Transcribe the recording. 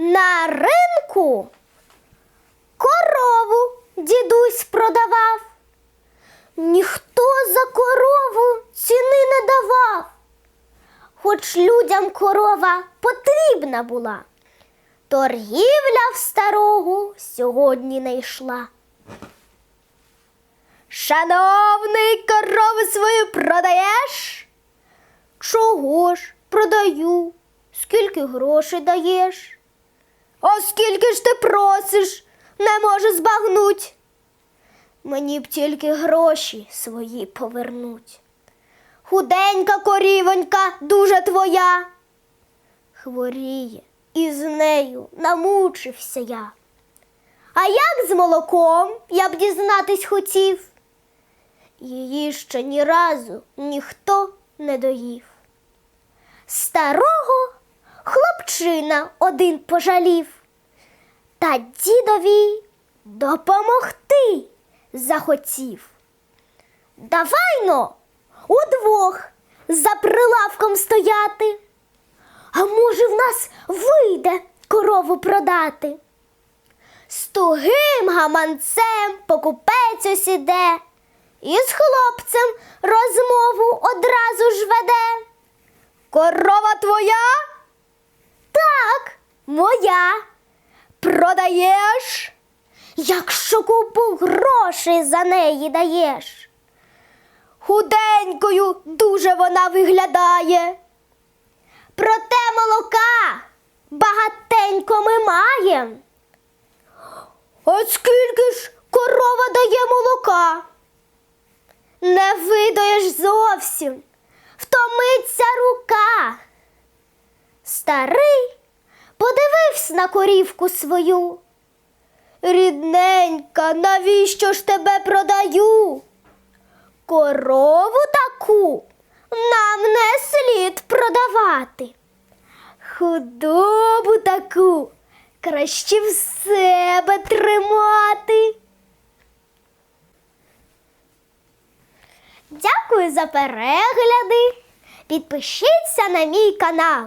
На ринку корову дідусь продавав. Ніхто за корову ціни не давав, хоч людям корова потрібна була. Торгівля в старого сьогодні не йшла. Шановний, корову свою продаєш? Чого ж продаю? Скільки грошей даєш? А скільки ж ти просиш? Не можу збагнуть. Мені б тільки гроші свої повернуть. Худенька корівонька, дуже твоя. Хворіє, і з нею намучився я. А як з молоком я б дізнатись хотів? Її ще ні разу ніхто не доїв. Старого хлопчина один пожалів, та дідові допомогти захотів. Давайно удвох за прилавком стояти. А може, в нас вийде корову продати? З тугим гаманцем покупець ось іде, і з хлопцем розмову одразу ж веде. Корова твоя? Моя. Продаєш? Якщо купу грошей за неї даєш. Худенькою дуже вона виглядає. Проте молока багатенько ми маємо. От скільки ж корова дає молока? Не видаєш зовсім, втомиться рука. Старий подивився на корівку свою. Рідненька, навіщо ж тебе продаю? Корову таку нам не слід продавати. Худобу таку краще в себе тримати. Дякую за перегляди. Підпишіться на мій канал.